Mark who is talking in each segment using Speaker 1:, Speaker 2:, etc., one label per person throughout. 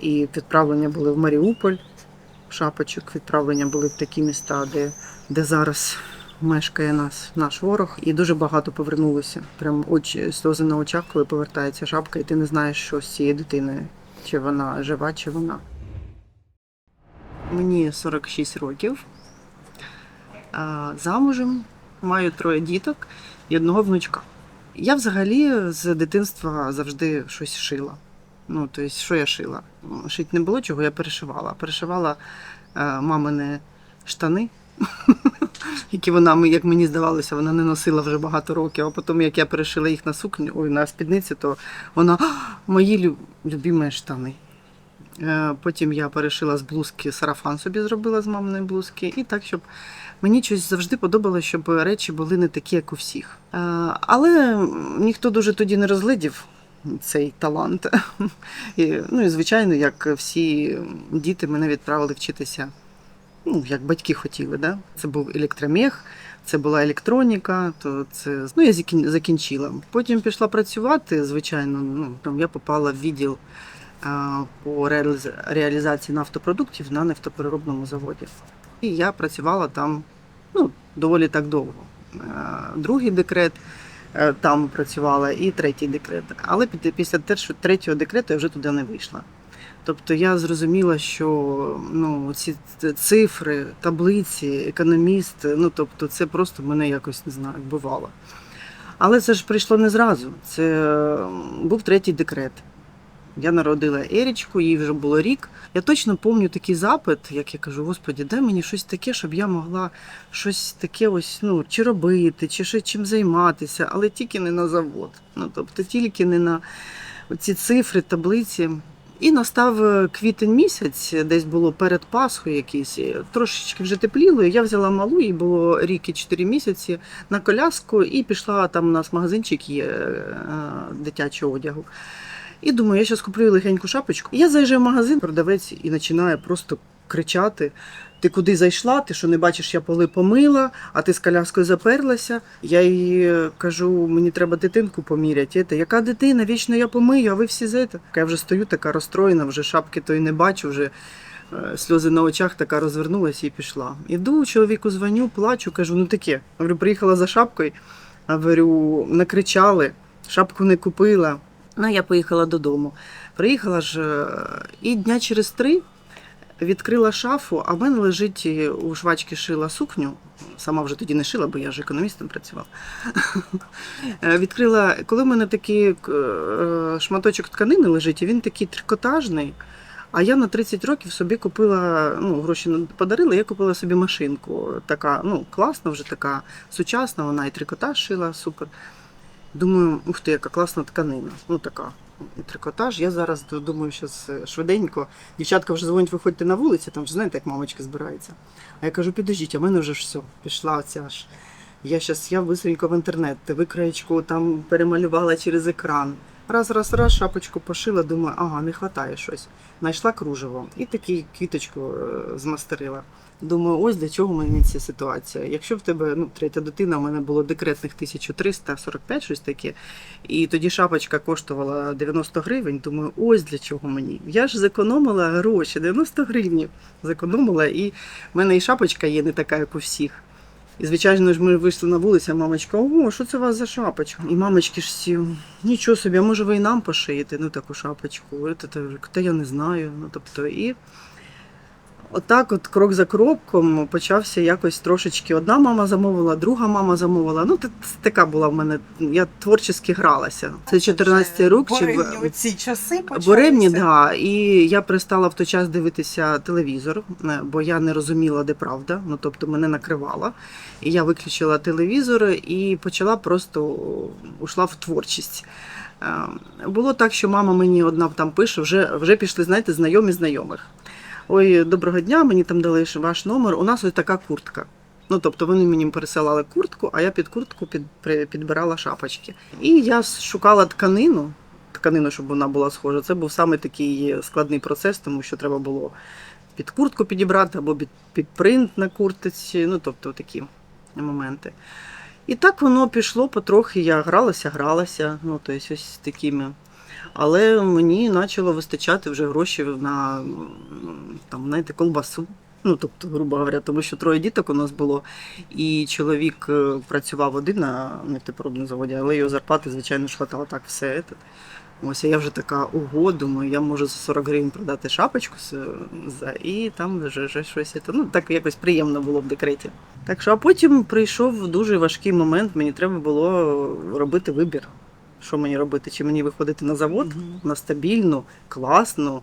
Speaker 1: І відправлення були в Маріуполь, шапочок, відправлення були в такі міста, де, де зараз мешкає нас, наш ворог. І дуже багато повернулося. Прям очі, сльози на очах, коли повертається шапка, і ти не знаєш, що з цією дитиною, чи вона жива, чи вона. Мені 46 років. Замужем, маю троє діток і одного внучка. Я взагалі з дитинства завжди щось шила. Ну, тобто, що я шила? Шить не було чого, я перешивала. Перешивала е, мамини штани, які вона, як мені здавалося, вона не носила вже багато років. А потім, як я перешила їх на сукню, ой, на спідниці, то вона мої лю- любимі штани. Е, Потім я перешила з блузки сарафан собі зробила з маминої блузки. І так, щоб мені щось завжди подобалося, щоб речі були не такі, як у всіх. Е, Але ніхто дуже тоді не розглядів цей талант. І, ну і звичайно, як всі діти, мене відправили вчитися, ну, як батьки хотіли. Да? Це був електромех, це була електроніка, то це ну, я закінчила. Потім пішла працювати, звичайно, ну, там я попала в відділ по реалізації нафтопродуктів на нафтопереробному заводі. І я працювала там ну, доволі так довго. Другий декрет там працювала, і третій декрет. Але після третього декрету я вже туди не вийшла. Тобто я зрозуміла, що ну, ці цифри, таблиці, економіст, ну тобто це просто мене якось не знаю, вбивало. Але це ж прийшло не зразу. Це е, був третій декрет. Я народила Ерічку, їй вже було рік. Я точно пам'ятаю такий запит, як я кажу, господі, дай мені щось таке, щоб я могла щось таке ось, ну, чи робити, чи ще чим займатися, але тільки не на завод. Ну, тобто тільки не на ці цифри, таблиці. І настав е, квітень місяць, десь було перед Пасхою якийсь, е, трошечки вже тепліло. Я взяла малу, їй було рік і 4 місяці на коляску і пішла там у нас магазинчик є е, дитячого одягу. І думаю, я зараз куплю легеньку шапочку. Я заїжджаю в магазин, продавець і починає просто кричати: ти куди зайшла? Ти що не бачиш, я поли помила, а ти з коляскою заперлася. Я їй кажу, мені треба дитинку поміряти. Це, яка дитина? Вічно я помию, а ви всі за це. Я вже стою така розстроєна, вже шапки тої не бачу, вже е, сльози на очах, така розвернулася і пішла. Іду, чоловіку дзвоню, плачу, кажу, ну таке. Говорю, приїхала за шапкою, говорю, накричали, шапку не купила. Ну, я поїхала додому. Приїхала ж е, і дня через три відкрила шафу, а в мене лежить у швачки шила сукню. Сама вже тоді не шила, бо я ж економістом працювала. Е, Відкрила, коли в мене такий е, шматочок тканини лежить, і він такий трикотажний. А я на 30 років собі купила, ну, гроші не подарили, я купила собі машинку. Така, ну, класна, вже така сучасна, вона і трикотаж шила, супер. Думаю, ух ти, яка класна тканина. Ну така. І трикотаж. Я зараз думаю, що швиденько. Дівчатка вже дзвонять, виходьте на вулицю, там ж знаєте, як мамочка збирається. А я кажу, підождіть, а в мене вже все, пішла оця ж. Я зараз я быстренько в інтернет, викраєчку там перемалювала через екран. Раз, раз, раз, шапочку пошила, думаю, ага, не вистачає щось. Знайшла кружево і таку квіточку е, змастерила. Думаю, ось для чого мені ця ситуація. Якщо в тебе ну, третя дитина, у мене було декретних 1345, щось таке, і тоді шапочка коштувала 90 гривень. Думаю, ось для чого мені. Я ж зекономила гроші, 90 гривень зекономила, і в мене і шапочка є не така, як у всіх. І, звичайно ж, ми вийшли на вулицю, а мамочка, о, що це у вас за шапочка? І мамочки ж всі, нічого собі, а може ви і нам пошиєте ну, таку шапочку? Та я не знаю. Ну, тобто, і отак, от крок за кроком, почався якось трошечки. Одна мама замовила, друга мама замовила. Ну, та- така була в мене. Я творчески гралася. Це 14 рік. чи
Speaker 2: у ці часи почалися.
Speaker 1: Буремні, да. І я перестала в той час дивитися телевізор, е, бо я не розуміла, де правда. Ну тобто мене накривала. І я виключила телевізор і почала просто ушла в творчість. Е, Було так, що мама мені одна там пише, вже, вже пішли, знаєте, знайомі знайомих. Ой, доброго дня, мені там дали ваш номер. У нас ось така куртка. Ну, тобто вони мені пересилали куртку, а я під куртку під, підбирала шапочки. І я шукала тканину, тканину, щоб вона була схожа. Це був саме такий складний процес, тому що треба було під куртку підібрати або під, під принт на куртці, ну тобто такі моменти. І так воно пішло потрохи. Я гралася, гралася, ну тобто ось такими. Але мені почало вистачати вже гроші на там, знаєте, колбасу. Ну, тобто, грубо говоря, тому що троє діток у нас було, і чоловік е, працював один на нефтепробному заводі, але його зарплати, звичайно, ж хватало так все. Ось, я вже така, ого, думаю, я можу за 40 гривень продати шапочку за, і там вже, вже щось. Ну, так якось приємно було в декреті. Так що, а потім прийшов дуже важкий момент, мені треба було робити вибір. Що мені робити? Чи мені виходити на завод на стабільну, класну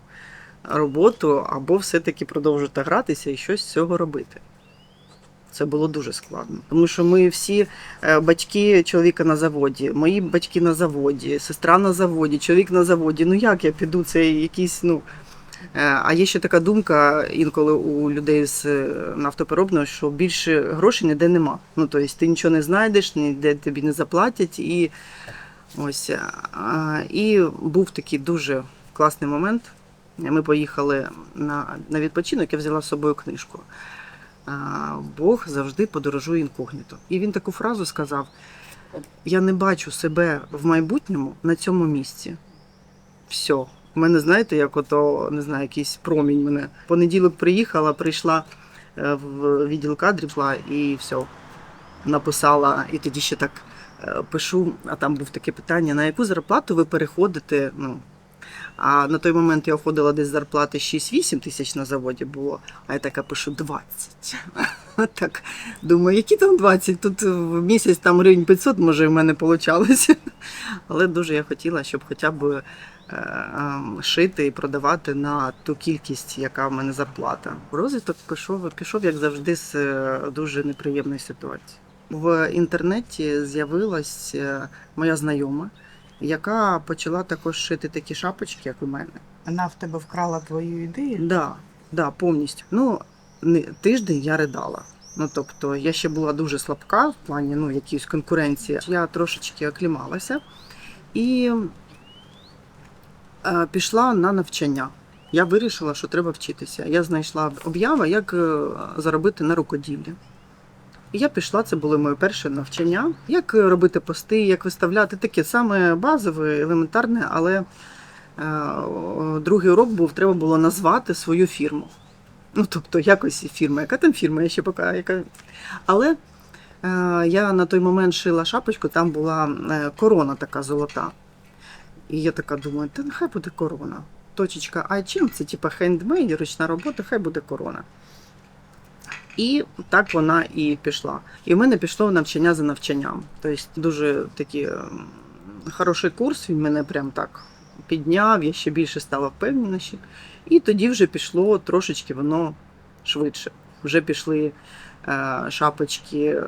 Speaker 1: роботу, або все-таки продовжити гратися і щось з цього робити. Це було дуже складно. Тому що ми всі е, батьки чоловіка на заводі, мої батьки на заводі, сестра на заводі, чоловік на заводі. Ну як я піду? Це якісь, ну. Е, А є ще така думка інколи у людей з е, нафтопереробного, що більше грошей ніде нема. Ну тобто ти нічого не знайдеш, ніде тобі не заплатять. І ось і був такий дуже класний момент. Ми поїхали на, відпочинок, я взяла з собою книжку. Бог завжди подорожує інкогніто. І він таку фразу сказав: Я не бачу себе в майбутньому на цьому місці. Все. У мене, знаєте, як ото, не знаю, якийсь промінь мене. Понеділок приїхала, прийшла е, в відділ кадрів і все. Написала, і тоді ще так е, пишу, а там був таке питання: на яку зарплату ви переходите? Ну, а на той момент я входила десь зарплати 6-8 тисяч на заводі було, а я така пишу 20. Так, думаю, які там 20? Тут в місяць там гривень 500, може, в мене получалося. Але дуже я хотіла, щоб хоча б е, ем, шити і продавати на ту кількість, яка в мене зарплата. Розвиток пішов, пішов, як завжди, з е, дуже неприємної ситуації. В інтернеті з'явилась е, моя знайома, яка почала також шити такі шапочки, як у мене.
Speaker 2: Вона в тебе вкрала твою ідею?
Speaker 1: Да, да, повністю. Ну, тиждень я ридала. Ну, тобто, я ще була дуже слабка в плані ну, якоїсь конкуренції. Я трошечки оклімалася і е, пішла на навчання. Я вирішила, що треба вчитися. Я знайшла об'ява, як е, заробити на рукоділлі. Я пішла, це було моє перше навчання. Як робити пости, як виставляти таке саме базове, елементарне, але е, другий урок був, треба було назвати свою фірму. Ну, тобто, якось фірма. Яка там фірма? Я ще поки. Яка... Але е, я на той момент шила шапочку, там була е, корона така золота. І я така думаю, та нехай буде корона. Точечка, а чим це? Типа хендмейд, ручна робота, хай буде корона. І так вона і пішла. І в мене пішло навчання за навчанням. Тобто дуже такий ем, хороший курс, він мене прям так підняв, я ще більше стала впевненіші. І тоді вже пішло трошечки воно швидше. Вже пішли е, шапочки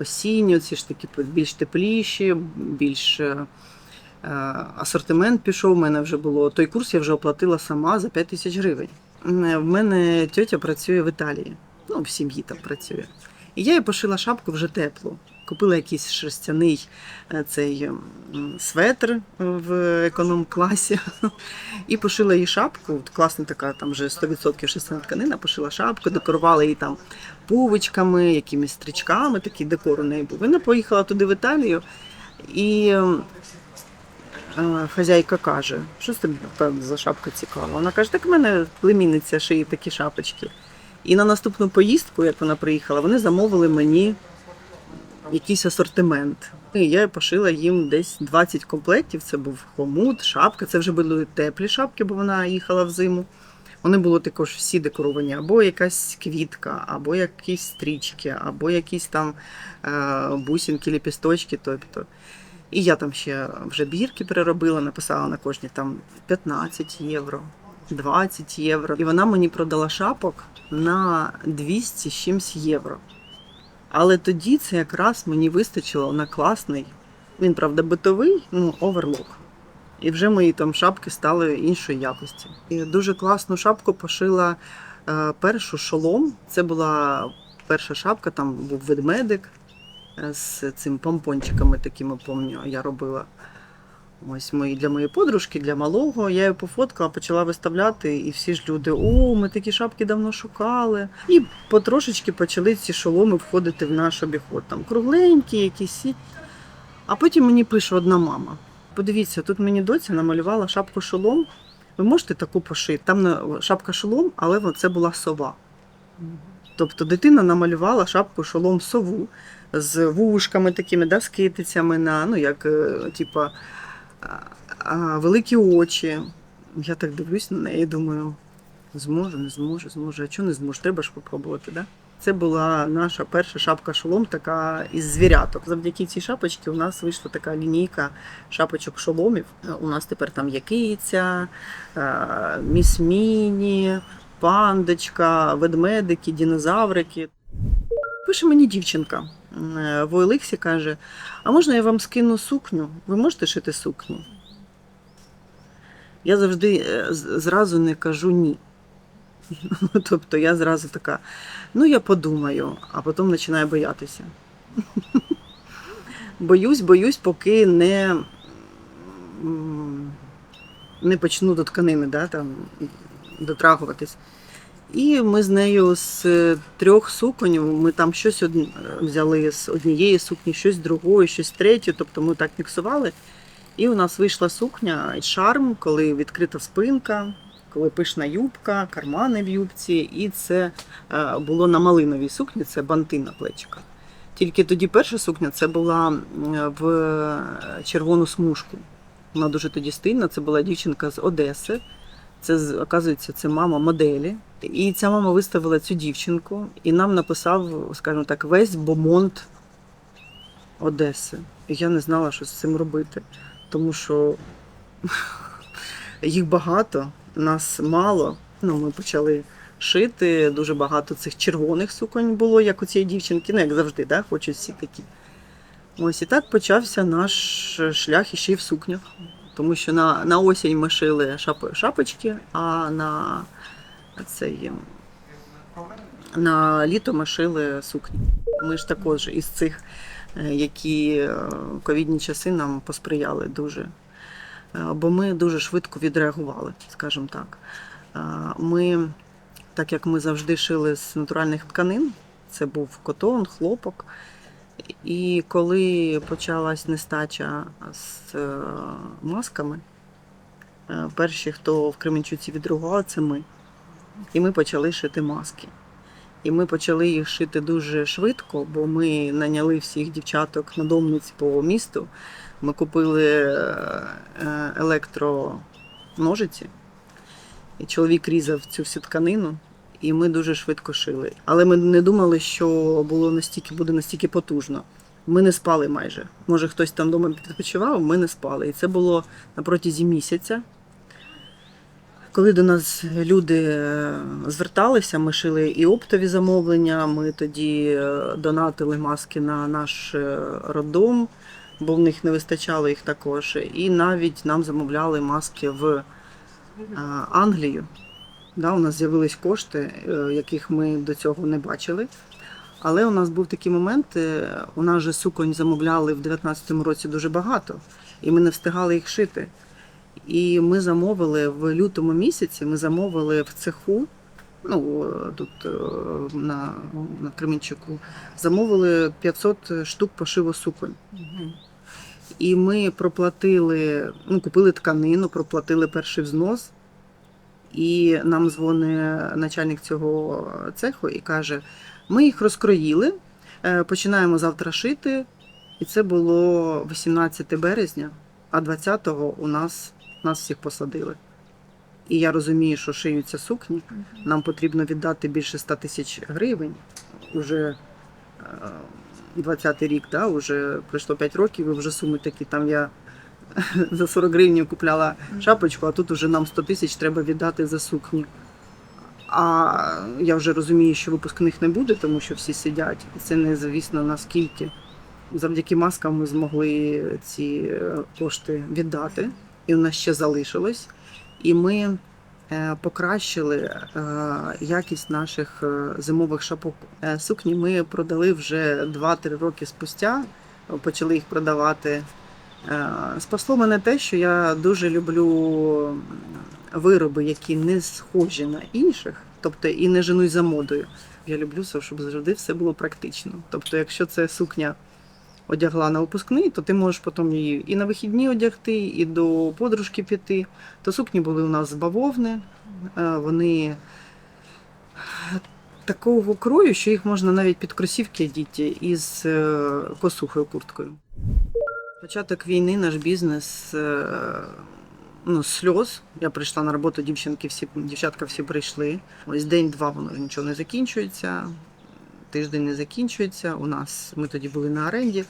Speaker 1: осінні, ці ж такі більш тепліші, більш е, е, асортимент пішов. У мене вже було. Той курс я вже оплатила сама за 5 тисяч гривень. Е, В мене тьотя працює в Італії. Ну, в сім'ї там працює. І я їй пошила шапку вже теплу. Купила якийсь шерстяний е, цей светр в економ-класі і пошила їй шапку. Класна така, там вже 100% шерстяна тканина, пошила шапку, декорувала її там пувочками, якимись стрічками, такий декор у неї був. Вона поїхала туди в Італію і ем, е, хазяйка каже, що тобі за шапка цікава. Вона каже, так в мене племінниця шиє такі шапочки. І на наступну поїздку, як вона приїхала, вони замовили мені якийсь асортимент. І я пошила їм десь 20 комплектів. Це був хомут, шапка. Це вже були теплі шапки, бо вона їхала в зиму. Вони були також всі декоровані, або якась квітка, або якісь стрічки, або якісь там е, бусинки, ліпісточки. Тобто. І я там ще вже бірки переробила, написала на кожній там 15 євро, 20 євро. І вона мені продала шапок на 200 з чимсь євро. Але тоді це якраз мені вистачило на класний, він, правда, битовий, ну, оверлок. І вже мої там шапки стали іншої якості. І дуже класну шапку пошила е, першу шолом. Це була перша шапка, там був ведмедик е, з цим помпончиками такими, пам'ятаю, я робила. Ось мої для моєї подружки, для малого. Я її пофоткала, почала виставляти, і всі ж люди, о, ми такі шапки давно шукали. І потрошечки почали ці шоломи входити в наш обіход. Там кругленькі, якісь. А потім мені пише одна мама. подивіться, тут мені доця намалювала шапку шолом. Ви можете таку пошити? Там шапка шолом, але це була сова. Тобто дитина намалювала шапку шолом сову з вушками такими, да, з китицями на, ну, як, е, типа, великі очі. Я так дивлюсь на неї думаю, зможу, не зможу, зможу. А чого не зможу? Треба ж попробувати, да? Це була наша перша шапка шолом, така із звіряток. Завдяки цій шапочці у нас вийшла така лінійка шапочок шоломів. У нас тепер там є киця, е, пандочка, ведмедики, динозаврики. Пише мені дівчинка в Олексі каже: А можна я вам скину сукню? Ви можете шити сукню? Я завжди е, зразу не кажу ні. Тобто я зразу така, ну я подумаю, а потім починаю боятися. Боюсь, боюсь, поки не, не почну до тканини да, там, дотрагуватись. І ми з нею з трьох суконь, ми там щось одн- взяли з однієї сукні, щось з другої, щось з третьої, тобто ми так міксували. І у нас вийшла сукня шарм, коли відкрита спинка, коли пишна юбка, кармани в юбці, і це е, було на малиновій сукні, це банти на плечиках. Тільки тоді перша сукня це була в червону смужку. Вона дуже тоді стильна. Це була дівчинка з Одеси. Це оказується, це мама моделі. І ця мама виставила цю дівчинку і нам написав, скажімо так, весь бомонд Одеси. І я не знала, що з цим робити, тому що їх багато, нас мало. Ну, ми почали шити. Дуже багато цих червоних суконь було, як у цієї дівчинки, ну як завжди, да? хочуть всі такі. Ось і так почався наш шлях іще й в сукнях. Тому що на, на осінь ми шили шап, шапочки, а на цей, на літо ми шили сукні. Ми ж також із цих, е, які е, ковідні часи нам посприяли дуже. Е, Бо ми дуже швидко відреагували, скажімо так. Ми, так як ми завжди шили з натуральних тканин, це був котон, хлопок. І коли почалась нестача з е, масками, е, перші, хто в Кременчуці відреагував, це ми. І ми почали шити маски. І ми почали їх шити дуже швидко, бо ми наняли всіх дівчаток надомниць по місту. Ми купили е, електроножиці, і чоловік різав цю всю тканину, і ми дуже швидко шили. Але ми не думали, що було настільки, буде настільки потужно. Ми не спали майже. Може, хтось там вдома відпочивав, ми не спали. І це було на протязі місяця. Коли до нас люди е, зверталися, ми шили і оптові замовлення, ми тоді е, донатили маски на наш е, роддом, бо в них не вистачало їх також. І навіть нам замовляли маски в Англію. Да, у нас з'явились кошти, е, яких ми до цього не бачили. Але у нас був такий момент, е, у нас же суконь замовляли в 2019 році дуже багато, і ми не встигали їх шити. І ми замовили в лютому місяці, ми замовили в цеху, ну тут е, на, на Кременчуку, замовили 500 штук пошиву суконь. І ми проплатили, ну, купили тканину, проплатили перший взнос. І нам дзвонить начальник цього цеху і каже: ми їх розкроїли, е, починаємо завтра шити. І це було 18 березня, а 20-го у нас нас всіх посадили. І я розумію, що шиються сукні. Нам потрібно віддати більше 100 тисяч гривень. Уже е, 20-й рік, да, вже пройшло 5 років, і вже суми такі. Там я за 40 гривень купляла шапочку, а тут уже нам 100 тисяч треба віддати за сукні. А я вже розумію, що випускних не буде, тому що всі сидять. Це не звісно наскільки. Завдяки маскам ми змогли ці е, кошти віддати, і у нас ще залишилось. І ми е, покращили е, якість наших зимових шапок. Сукні ми продали вже 2-3 роки спустя, почали їх продавати. Е, Спасло мене те, що я дуже люблю вироби, які не схожі на інших, тобто і не женусь за модою. Я люблю, щоб завжди все було практично. Тобто, якщо це сукня одягла на випускний, то ти можеш потім її і на вихідні одягти, і до подружки піти. То сукні були у нас з бавовни. Е, Вони такого крою, що їх можна навіть під кросівки одіти із е, косухою курткою. Початок війни наш бізнес е, ну, сльоз. Я прийшла на роботу, дівчинки всі, дівчатка всі прийшли. Ось день-два воно нічого не закінчується, тиждень не закінчується. У нас ми тоді були на оренді.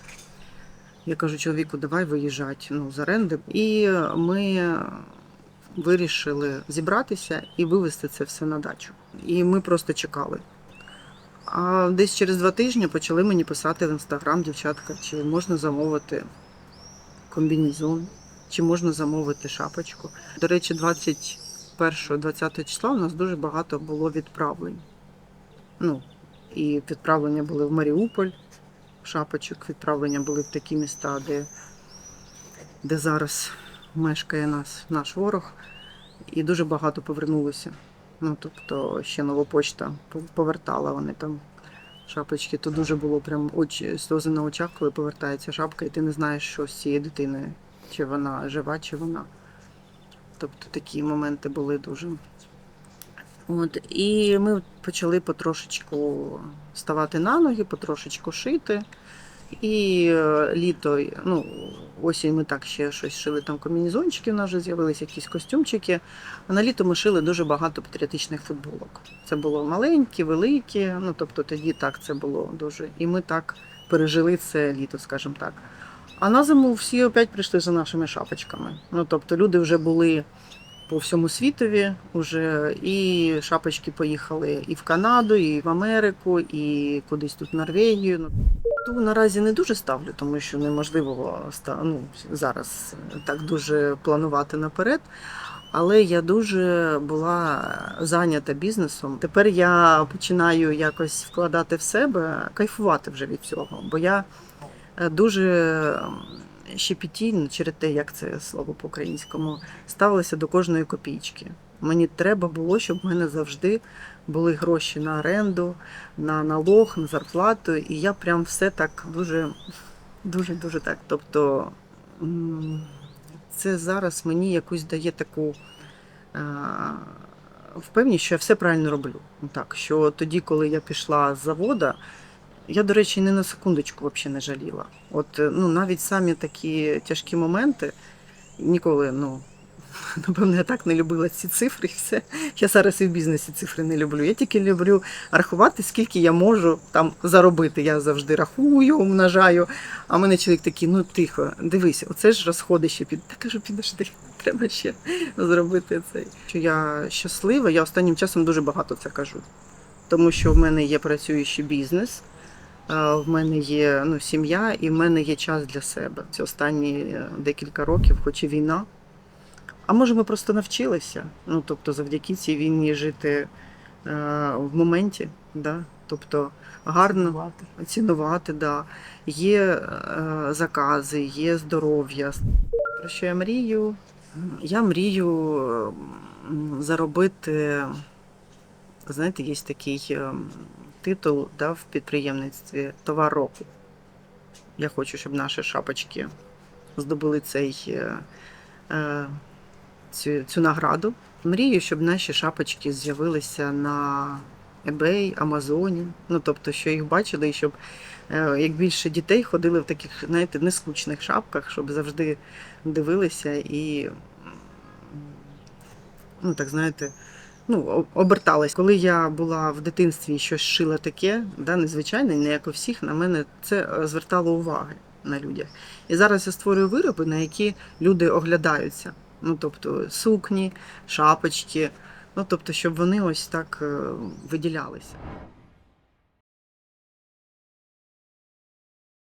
Speaker 1: Я кажу чоловіку, давай виїжджати ну, з оренди. І ми вирішили зібратися і вивезти це все на дачу. І ми просто чекали. А десь через два тижні почали мені писати в інстаграм дівчатка, чи можна замовити комбінезон, чи можна замовити шапочку. До речі, 21-20 числа у нас дуже багато було відправлень. Ну, і відправлення були в Маріуполь, шапочок, відправлення були в такі міста, де, де зараз мешкає нас, наш ворог. І дуже багато повернулося. Ну, тобто ще нова почта повертала вони там шапочки. То дуже було прям очі, сльози на очах, коли повертається шапка, і ти не знаєш, що з цією дитиною, чи вона жива, чи вона. Тобто такі моменти були дуже. От, і ми почали потрошечку ставати на ноги, потрошечку шити. І е, літо, ну, осінь ми так ще щось шили, там комбінезончики, у нас вже з'явилися якісь костюмчики. А на літо ми шили дуже багато патріотичних футболок. Це було маленькі, великі, ну тобто тоді так це було дуже. І ми так пережили це літо, скажімо так. А на зиму всі опять прийшли за нашими шапочками. Ну тобто люди вже були по всьому світові, уже і шапочки поїхали і в Канаду, і в Америку, і кудись тут в Норвегію. Ну, ту наразі не дуже ставлю, тому що неможливо ну, зараз так дуже планувати наперед. Але я дуже була зайнята бізнесом. Тепер я починаю якось вкладати в себе, кайфувати вже від цього. Бо я е, дуже щепетільно, через те, як це слово по-українському, ставилася до кожної копійки. Мені треба було, щоб в мене завжди були гроші на оренду, на налог, на зарплату. І я прям все так дуже, дуже, дуже так. Тобто це зараз мені якусь дає таку впевненість, що я все правильно роблю. Так, що тоді, коли я пішла з завода, я, до речі, ні на секундочку взагалі не жаліла. От е, ну, навіть самі такі тяжкі моменти ніколи, ну. Напевно, я так не любила ці цифри все. Я зараз і в бізнесі цифри не люблю. Я тільки люблю рахувати, скільки я можу там заробити. Я завжди рахую, умножаю. А мене чоловік такий, ну тихо, дивись, оце ж розходи ще під. Та кажу, підожди, треба ще зробити це. Що я щаслива, я останнім часом дуже багато це кажу. Тому що в мене є працюючий бізнес, в мене є ну, сім'я і в мене є час для себе. Це останні е, декілька років, хоч і війна. А може, ми просто навчилися. Ну, тобто, завдяки цій війні жити е, в моменті, да? тобто гарно
Speaker 2: Цінувати.
Speaker 1: цінувати, да. є е, закази, є здоров'я. Про що я мрію? Я мрію заробити, знаєте, є такий е, титул да, в підприємництві товар року. Я хочу, щоб наші шапочки здобули цей, е, е, цю, цю награду. Мрію, щоб наші шапочки з'явилися на eBay, Амазоні. Ну, тобто, що їх бачили, і щоб е, як більше дітей ходили в таких, знаєте, нескучних шапках, щоб завжди дивилися і, ну, так знаєте, ну, оберталась. Коли я була в дитинстві щось шила таке, да, незвичайне, не як у всіх, на мене це е, звертало уваги на людях. І зараз я створюю вироби, на які люди оглядаються. Ну, тобто сукні, шапочки. Ну, тобто, щоб вони ось так е, виділялися.